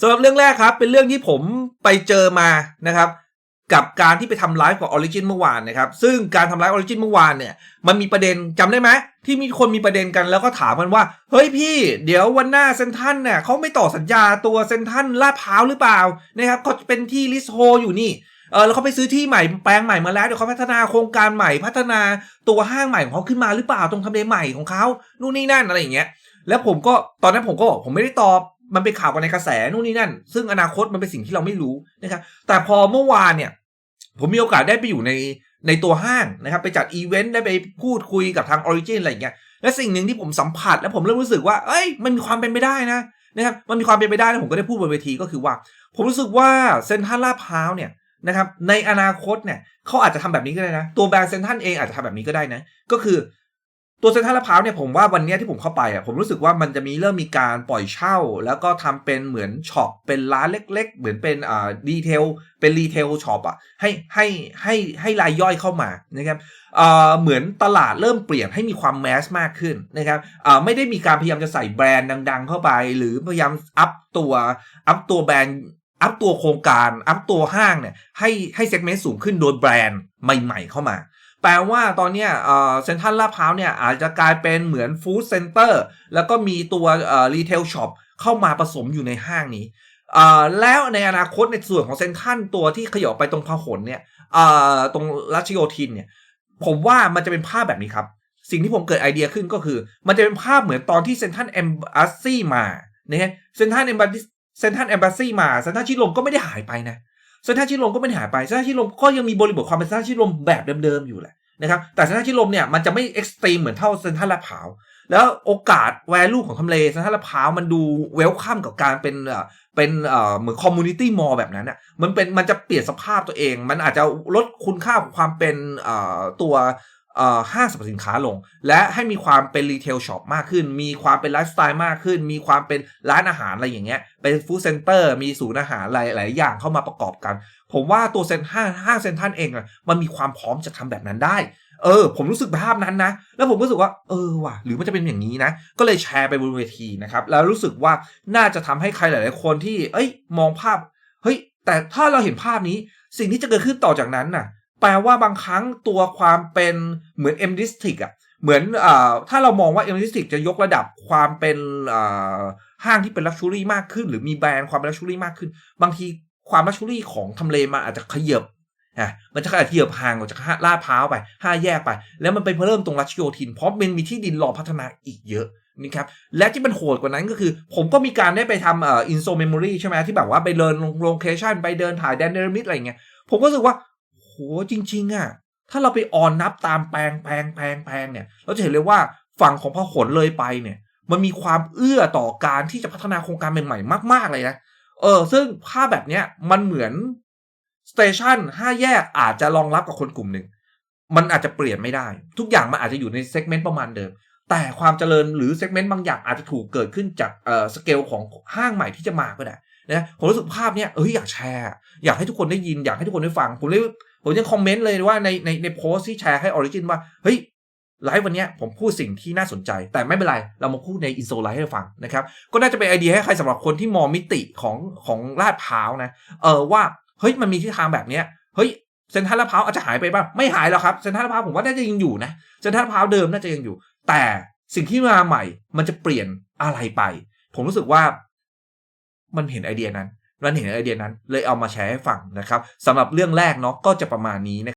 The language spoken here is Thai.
สำหรับเรื่องแรกครับ เป็นเรื่องที่ผมไปเจอมานะครับ กับการที่ไปทำไลฟ์กับออริจินเมื่อวานนะครับ ซึ่งการทำไลฟ์ออริจินเมื่อวานเนี่ย มันมีประเด็นจำได้ไหมที่มีคนมีประเด็นกันแล้วก็ถามกันว่า เฮ้ยพี่เดี๋ยววันหน้าเซนทันเนี่ยเขาไม่ต่อสัญญาตัวเซนทันลาดพร้าวหรือเปล่านะครับก็เป็นที่ลิสโฮอยู่นี่เออแล้วเขาไปซื้อที่ใหม่แปลงใหม่มาแล้วเดี๋ยวเขาพัฒนาโครงการใหม่พัฒนาตัวห้างใหม่ของเขาขึ้นมาหรือเปล่าตรงทำเลใหม่ของเขานู่นนี่นั่นอะไรอย่างเงี้ย แล้วผมก็ตอนนั้นผมก็บอกผมไม่ได้ตอบ มันเป็นข่าวกันในกระแสนู่นนี่นั่น ซึ่งอนาคตมันเป็นสิ่งที่เราไม่รู้นะครับ แต่พอเมื่อวานเนี่ย ผมมีโอกาสได้ไปอยู่ในในตัวห้างนะครับ ไปจัดอีเวนต์ได้ไปพูดคุยกับทางออริจินอะไรอย่างเงี้ย และสิ่งหนึ่งที่ผมสัมผัส และผมเริ่มรู้สึกว่า เอ้ย มันมีความเป็นไปได้นะนะครับ มันมีความเป็นไปได้แล้วผมก็ได้พูดบนเวทีก็คือว่า ผมรู้สึกว่าเซนทรัลลาดพร้าวเนี่ยนะครับในอนาคตเนี่ยเขาอาจจะทำแบบนี้ก็ได้นะ ตัวแบรนด์เซนทรัลเองอาจจะทำแบบนี้ก็ได้นะ ก็คือ ตัวเซ็นทรัลลาดพร้าวเนี่ยผมว่าวันนี้ที่ผมเข้าไปอะผมรู้สึกว่ามันจะมีเริ่มมีการปล่อยเช่า แล้วก็ทำเป็นเหมือนช็อปเป็นร้านเล็ก ๆ เหมือนเป็นอ่าดีเทลเป็นรีเทลช็อปอะให้ให้ให้ให้รายย่อยเข้ามานะครับอ่าเหมือนตลาดเริ่มเปลี่ยนให้มีความแมสมากขึ้นนะครับอ่าไม่ได้มีการพยายามจะใส่แบรนด์ดัง ๆ เข้าไป หรือพยายามอัพตัวอัพตัวแบรนด์อัพตัวโครงการอัพตัวห้างเนี่ยให้ให้เซกเมนต์สูงขึ้นโดยแบรนด์ใหม่ ๆ เข้ามา แปลว่าตอนนี้เซ็นทรัลลาดพร้าวเนี่ยอาจจะกลายเป็นเหมือนฟู้ดเซ็นเตอร์แล้วก็มีตัวรีเทลช็อปเข้ามาผสมอยู่ในห้างนี้แล้วในอนาคตในส่วนของเซ็นทรัลตัวที่ขยับไปตรงพหลเนี่ยตรงรัชโยธินเนี่ยผมว่ามันจะเป็นภาพแบบนี้ครับ สิ่งที่ผมเกิดไอเดียขึ้นก็คือ มันจะเป็นภาพเหมือนตอนที่เซ็นทรัลเอมบ s สซี่มาเนี่ยเซ็นทรัลเอมบ s สเซ็นทรัลเอมบ s สซี่มาเซ็นทรัลชิลมก็ไม่ได้หายไปนะเซ็นทรัลชิลมก็ไม่ได้หายไปเซ็นทรัลชิลมก็ยังมีบริบทความเป็นเซ็นทรัลชิลมแบบเดิมๆอยู่แหละ นะครับแต่เซ็นทรัลชิดลมเนี่ยมันจะไม่เอ็กซ์ตรีมเหมือนเท่าเซ็นทรัลลาดพร้าวแล้วโอกาสแวลูของทำเลเซ็นทรัลลาดพร้าวมันดูเวลคัมกับการเป็นเป็นเหมือนคอมมูนิตี้มอลแบบนั้นอะมันเป็นมันจะเปลี่ยนสภาพตัวเอง มันอาจจะลดคุณค่าของความเป็นตัว ห้างสรรพสินค้าลง และให้มีความเป็นรีเทลช็อปมากขึ้น มีความเป็นไลฟ์สไตล์มากขึ้น มีความเป็นร้านอาหารอะไรอย่างเงี้ย เป็นฟู้ดเซ็นเตอร์ มีศูนย์อาหารหลายหลายอย่างเข้ามาประกอบกัน ผมว่าตัวเซ็นห้างห้างเซ็นทรัลเองอะมันมีความพร้อมจะทำแบบนั้นได้ เออ ผมรู้สึกภาพนั้นนะ แล้วผมรู้สึกว่า เออว่ะ หรือมันจะเป็นอย่างนี้นะ ก็เลยแชร์ไปบนเวทีนะครับ แล้วรู้สึกว่าน่าจะทำให้ใครหลาย ๆ คนที่ เอ้ย มองภาพ เฮ้ย แต่ถ้าเราเห็นภาพนี้ สิ่งที่จะเกิดขึ้นต่อจากนั้นน่ะ แปลว่าบางครั้งตัวความเป็นเหมือน M District อะเหมือนอถ้าเรามองว่า M District จะยกระดับความเป็นห้างที่เป็นลักชัวรี่มากขึ้น หรือมีแบรนด์ความเป็นลักชัวรี่มากขึ้น บางทีความลักชัวรี่ของทำเลมันอาจจะขยับอะมันจะขยับเหยียบห่างออกจากลาดพร้าวไปห้าแยกไป แล้วมันไปเพิ่มตรงรัชโยธิน เพราะมันมีที่ดินรอพัฒนาอีกเยอะนี่ครับ และที่มันโหดกว่านั้นก็คือ ผมก็มีการได้ไปทำเอ่ออินโซเมมโมรีใช่ไหมที่แบบว่าไปเดินลงโลเคชันไปเดินถ่ายแดนเนอร์มิดอะไรเงี้ย ผมก็รู้สึกว่า โหจริงๆอะถ้าเราไปออนนับตามแปลงแปลงแปลงแปลงเนี่ย เราจะเห็นเลยว่าฝั่งของพหลเลยไปเนี่ย มันมีความเอื้อต่อการที่จะพัฒนาโครงการใหม่ๆมาก ๆ เลยนะ เออ ซึ่งภาพแบบเนี้ยมันเหมือนสเตชันห้าแยกอาจจะรองรับกับคนกลุ่มหนึ่ง มันอาจจะเปลี่ยนไม่ได้ ทุกอย่างมันอาจจะอยู่ในเซกเมนต์ประมาณเดิม แต่ความเจริญหรือเซกเมนต์บางอย่างอาจจะถูกเกิดขึ้นจากเอ่อสเกลของห้างใหม่ที่จะมาก็ได้ นะผมรู้สึกภาพเนี้ยเอ้ยอยากแชร์ อยากให้ทุกคนได้ยินอยากให้ทุกคนได้ฟัง ผมเลยผมยังคอมเมนต์เลยว่าในในในโพสที่แชร์ให้ออริจินว่าเฮ้ยไลฟ์วันเนี้ยผมพูดสิ่งที่น่าสนใจ แต่ไม่เป็นไร เรามาพูดในอินโซไลฟ์ให้ฟังนะครับ ก็น่าจะเป็นไอเดียให้ใครสำหรับคนที่มองมิติของของลาดพร้าวนะเออว่าเฮ้ยมันมีทิศทางแบบเนี้ยเฮ้ยเซนทรัลลาดพร้าวอาจจะหายไปป่ะไม่หายหรอกครับเซนทรัลลาดพร้าวผมว่าน่าจะยังอยู่นะเซนทรัลลาดพร้าวเดิมน่าจะยังอยู่ แต่สิ่งที่มาใหม่มันจะเปลี่ยนอะไรไป ผมรู้สึกว่า มันเห็นไอเดียนั้นมันเห็นไอเดียนั้นเลยเอามาแชร์ให้ฟังนะครับสำหรับเรื่องแรกเนาะก็จะประมาณนี้นะ